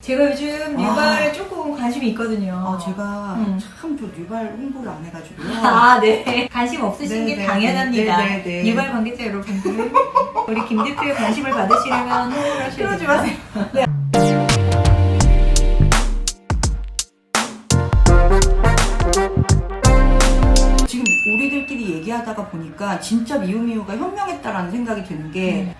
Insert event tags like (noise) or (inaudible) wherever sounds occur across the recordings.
제가 요즘 아. 육아에 조금 관심이 있거든요. 아, 제가 음. 참저 뉴발 홍보를 안 해가지고요. (laughs) 아, 네. 관심 없으신 네, 게 네, 당연합니다. 네, 네, 네. 유발 관계자 여러분들, 우리 김 대표의 관심을 받으시려면 홍보를 하셔야 그러지 됩니다. 마세요. 지금 우리들끼리 얘기하다가 보니까 진짜 미우미우가 현명했다라는 생각이 드는 게 음.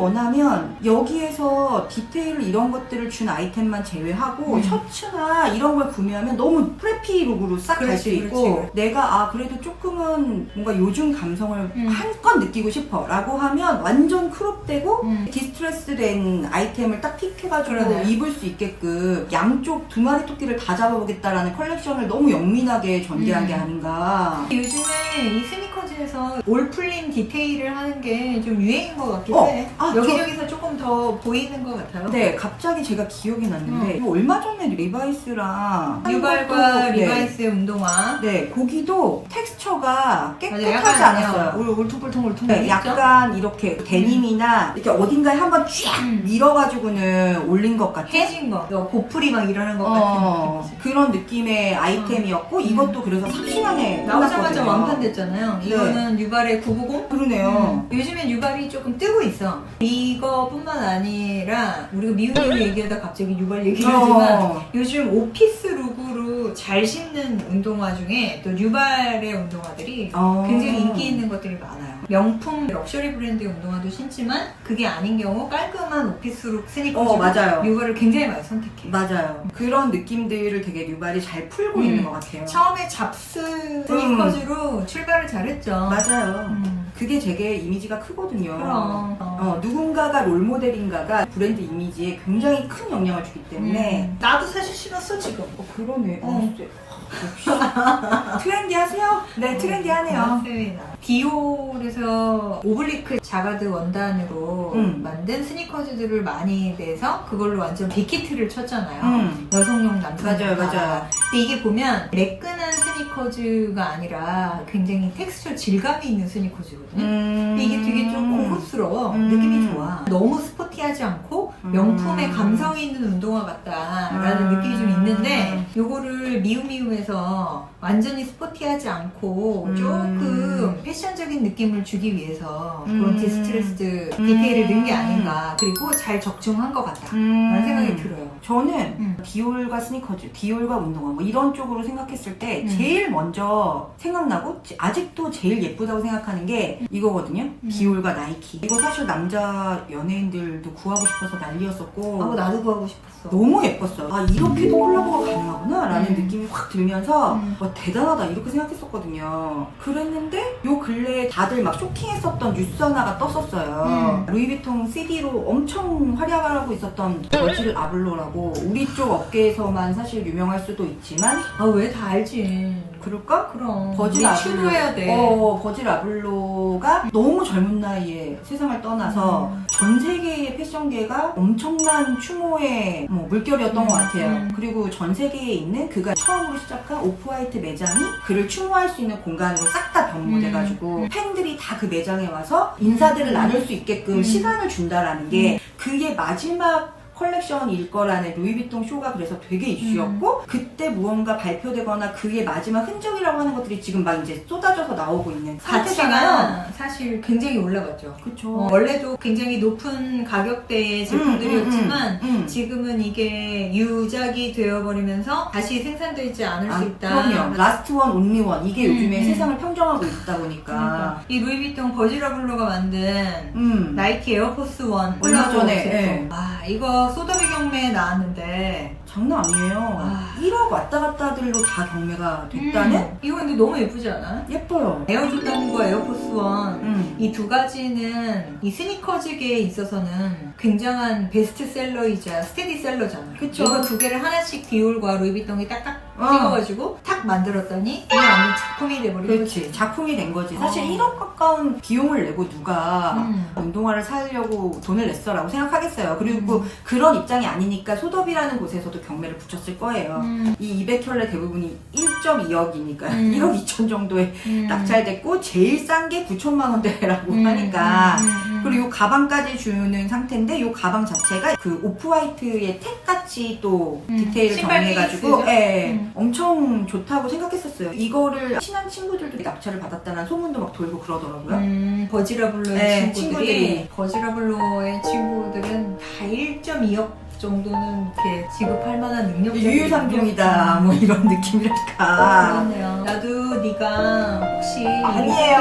원하면 여기에서 디테일 이런 것들을 준 아이템만 제외하고 음. 셔츠나 이런 걸 구매하면 너무 프레피 룩으로 싹 갈 수 그렇지, 있고 그렇지. 내가 아 그래도 조금은 뭔가 요즘 감성을 음. 한껏 느끼고 싶어 라고 하면 완전 크롭되고 음. 디스트레스 된 아이템을 딱 픽해가지고 그러네. 입을 수 있게끔 양쪽 두 마리 토끼를 다 잡아보겠다라는 컬렉션을 너무 영민하게 전개한 음. 게 아닌가. 요즘에 이 스니커즈에서 올 풀린 디테일을 하는 게 좀 유행인 것 같긴 어, 해. 아, 여기저기서 조금 더 보이는 것 같아요. 네, 갑자기 제가 기억이 났는데 이거 얼마 전에 리바이스랑 한 유발과 것도, 네. 리바이스의 운동화. 네, 거기도 텍스처가 깨끗하지 않았어요. 울- 울퉁불퉁 네, 울퉁. 약간 이렇게 데님이나 이렇게 어딘가에 한번 쫙 음. 밀어가지고는 올린 것 같아. 해진 거. 너 보풀이 막 일어나는 것 어, 같은 느낌이지. 그런 느낌의 아이템이었고 이것도 그래서 30만에 나오자마자 완판 됐잖아요. 네. 이거는 유발의 990. 그러네요. 음, 요즘엔 유발이 조금 뜨고 있어. 이거뿐만 아니라 우리가 미우미우 얘기하다 갑자기 유발 얘기를 하지만 어. 요즘 오피스 룩으로 잘 신는 운동화 중에 또 유발의 운동화들이 어. 굉장히 인기 있는 것들이 많아요. 명품 럭셔리 브랜드의 운동화도 신지만 그게 아닌 경우 깔끔한 오피스룩 스니커즈 어, 맞아요. 유발을 굉장히 많이 선택해. 맞아요. 그런 느낌들을 되게 뉴발이 잘 풀고 음. 있는 것 같아요. 처음에 잡스 스니커즈로 출발을 잘했죠. 맞아요. 음, 그게 되게 이미지가 크거든요. 그럼. 어, 누군가가 롤모델인가가 브랜드 이미지에 굉장히 큰 영향을 주기 때문에 음. 나도 사실 신었어 지금. 어, 그러네. 어. 어. 역시. (laughs) 트렌디 하세요? 네, 트렌디 하네요. 맞습니다. 디올에서 오블리크 자가드 원단으로 음. 만든 스니커즈들을 많이 내서 그걸로 완전 빅히트를 쳤잖아요. 음. 여성용, 남성용. 맞아요, 다. 맞아요. 근데 이게 보면 매끈한 스니커즈가 아니라 굉장히 텍스처 질감이 있는 스니커즈거든요. 음. 근데 이게 되게 좀 고급스러워. 음. 느낌이 좋아. 너무 스포티하지 않고 명품의 음. 감성이 있는 운동화 같다라는 음. 느낌이 좀 있는데 요거를 미우미우에서 완전히 스포티하지 않고 음. 조금 패션적인 느낌을 주기 위해서 그런 음. 디스트레스드 음. 디테일을 넣은 게 아닌가 그리고 잘 적중한 것 같다 음. 라는 생각이 들어요 저는 음. 디올과 스니커즈, 디올과 운동화 뭐 이런 쪽으로 생각했을 때 음. 제일 먼저 생각나고 제- 아직도 제일 예쁘다고 생각하는 게 이거거든요. 음. 디올과 나이키. 이거 사실 남자 연예인들도 구하고 싶어서 난리였었고 아 나도 구하고 싶었어 너무 예뻤어요. 아 이렇게도 콜라보가 가능하구나 라는 음. 느낌이 확 들면서 음. 와 대단하다 이렇게 생각했었거든요. 그랬는데 요 근래에 다들 막 쇼킹했었던 뉴스 하나가 떴었어요. 음. 루이비통 CD로 엄청 활약하고 있었던 버질 아블로라고 우리 쪽 업계에서만 사실 유명할 수도 있지만 아 왜 다 알지 그럴까? 그럼 버질 우리 아블로 추노해야 돼 어, 버질 아블로가 너무 젊은 나이에 세상을 떠나서 음. 전 세계의 패션계가 엄청난 추모의 뭐 물결이었던 음, 것 같아요. 음. 그리고 전 세계에 있는 그가 처음으로 시작한 오프화이트 매장이 그를 추모할 수 있는 공간으로 싹 다 변모돼가지고 음. 팬들이 다 그 매장에 와서 인사들을 음. 나눌 수 있게끔 음. 시간을 준다라는 게 그게 마지막 컬렉션일 거라는 루이비통 쇼가 그래서 되게 이슈였고 그때 무언가 발표되거나 그의 마지막 흔적이라고 하는 것들이 지금 막 이제 쏟아져서 나오고 있는 상태잖아요. 가치가 사실 굉장히 올라갔죠 그쵸. 어, 원래도 굉장히 높은 가격대의 제품들이었지만 음, 음, 음, 음. 지금은 이게 유작이 되어버리면서 다시 생산되지 않을 아, 수 있다. 그럼요. 라스트 원, 온리 원. 이게 음, 요즘에 음. 세상을 평정하고 있다 보니까. 그러니까 이 루이비통 버지라블로가 만든 음. 나이키 에어포스 원 얼마 전에. 예. 아 이거 소더비 경매에 나왔는데 장난 아니에요. 아. 1억 왔다 갔다 들로 다 경매가 됐다는? 음, 이거 근데 너무 예쁘지 않아? 예뻐요. 에어조단과 에어포스 원 음. 이 두 가지는 이 스니커즈계에 있어서는 굉장한 베스트셀러이자 스테디셀러잖아. 그쵸. 이거 두 개를 하나씩 디올과 루이비통이 딱딱 어. 찍어가지고 탁 만들었더니 이게 완전 작품이 돼버린 그렇지. 거지. 작품이 된 거지. 사실 어. 1억 가까운 비용을 내고 누가 음. 운동화를 사려고 돈을 냈어라고 생각하겠어요. 그리고 음. 그런 입장이 아니니까 소덥이라는 곳에서도 경매를 붙였을 거예요. 음. 이 200켤레 대부분이 1.2억이니까 음. (laughs) 1억 2천 정도에 음. 낙찰됐고 제일 싼 게 9천만 원대라고 음, 하니까 음, 음, 그리고 요 가방까지 주는 상태인데 요 가방 자체가 그 오프화이트의 택 같이 또 음, 디테일을 신발 케이스죠? 예, 음. 엄청 좋다고 생각했었어요. 이거를 친한 친구들도 납차를 받았다는 소문도 막 돌고 그러더라고요. 음, 버지라블로의 네, 친구들이, 친구들이. 버지라블로의 친구들은 다 1.2억 정도는 이렇게 지급할 만한 능력자들이 유유상종이다 뭐 이런 느낌이랄까. 그렇네요. 나도 네가 혹시 아니에요.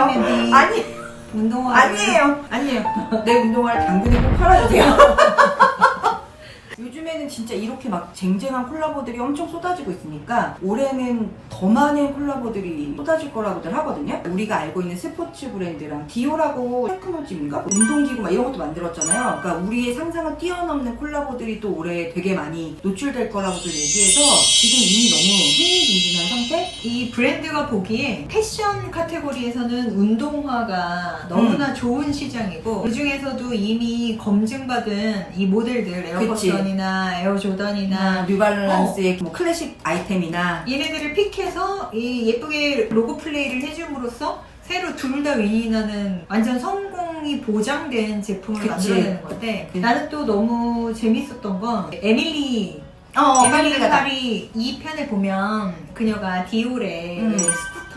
(laughs) 아니 운동화 아니에요 아니에요 내 운동화를 당근에 꼭 팔아주세요. (laughs) 요즘에는 진짜 이렇게 막 쟁쟁한 콜라보들이 엄청 쏟아지고 있으니까 올해는 더 많은 콜라보들이 쏟아질 거라고들 하거든요. 우리가 알고 있는 스포츠 브랜드랑 디오라고 테크노짐인가 운동기구 막 이런 것도 만들었잖아요. 그러니까 우리의 상상을 뛰어넘는 콜라보들이 또 올해 되게 많이 노출될 거라고들 얘기해서 지금 이미 너무 흥미진진한 상태? 이 브랜드가 보기에 패션 카테고리에서는 운동화가 너무나 좋은 시장이고 그 중에서도 이미 검증받은 이 모델들 에어버 선이나 에어 조던이나 뉴발란스의 뭐 클래식 아이템이나 얘네들을 픽해서 이 예쁘게 로고 플레이를 해줌으로써 새로 둘 다 윈윈하는 완전 성공이 보장된 제품을 그치. 만들어내는 건데 그- 나는 또 너무 재밌었던 건 에밀리 어, 에밀리 빨리 가다. 파리 이 편을 보면 그녀가 디올의 음.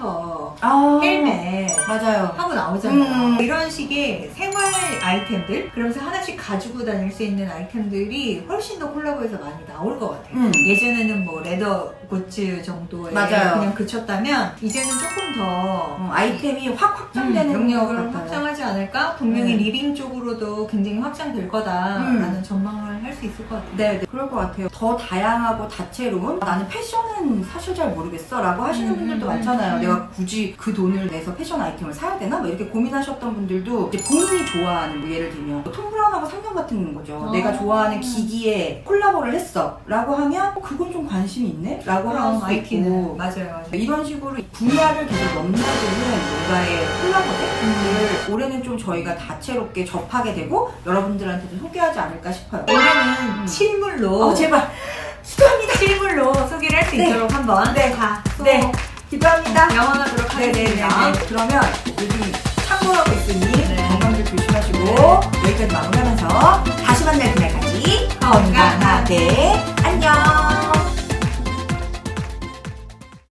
스쿠터 아, 헬멧 맞아요. 하고 나오잖아요. 음. 이런 식의 생활 아이템들 그러면서 하나씩 가지고 다닐 수 있는 아이템들이 훨씬 더 콜라보에서 많이 나올 것 같아요. 음. 예전에는 뭐 레더 굿즈 정도에 맞아요. 그냥 그쳤다면 이제는 조금 더 어, 아이템이 확 확장되는 음, 영역을 것 같아요. 확장하지 않을까? 분명히 음. 리빙 쪽으로도 굉장히 확장될 거다라는 전망을 할 수 있을 것 같아요. 네, 네, 그럴 것 같아요. 더 다양하고 다채로운 나는 패션은 사실 잘 모르겠어 라고 하시는 음, 분들도 음, 많잖아요. 음. 내가 굳이 그 돈을 내서 패션 아이템을 사야 되나? 뭐 이렇게 고민하셨던 분들도 이제 본인이 좋아하는 뭐 예를 들면 톰 브라운하고 상관 같은 거죠. 어. 내가 좋아하는 기기에 콜라보를 했어 라고 하면 어, 그건 좀 관심이 있네? 라고 수 IT는 있고 맞아요, 맞아요. 이런 식으로 분야를 계속 넘나드는 뭔가의 콜라보들을 올해는 좀 저희가 다채롭게 접하게 되고 여러분들한테도 소개하지 않을까 싶어요. 올해는 음. 실물로 어, 제발 (laughs) 기도합니다. 실물로 소개를 할 수 네. 있도록 한번 네. 다또 네, 기도합니다. 영원하도록 네네네. 하겠습니다. 그러면 여기 참고하고 있으니 네. 건강들 조심하시고 여기까지 마무리하면서 다시 만날 그날까지 건강하게. 건강하게 안녕.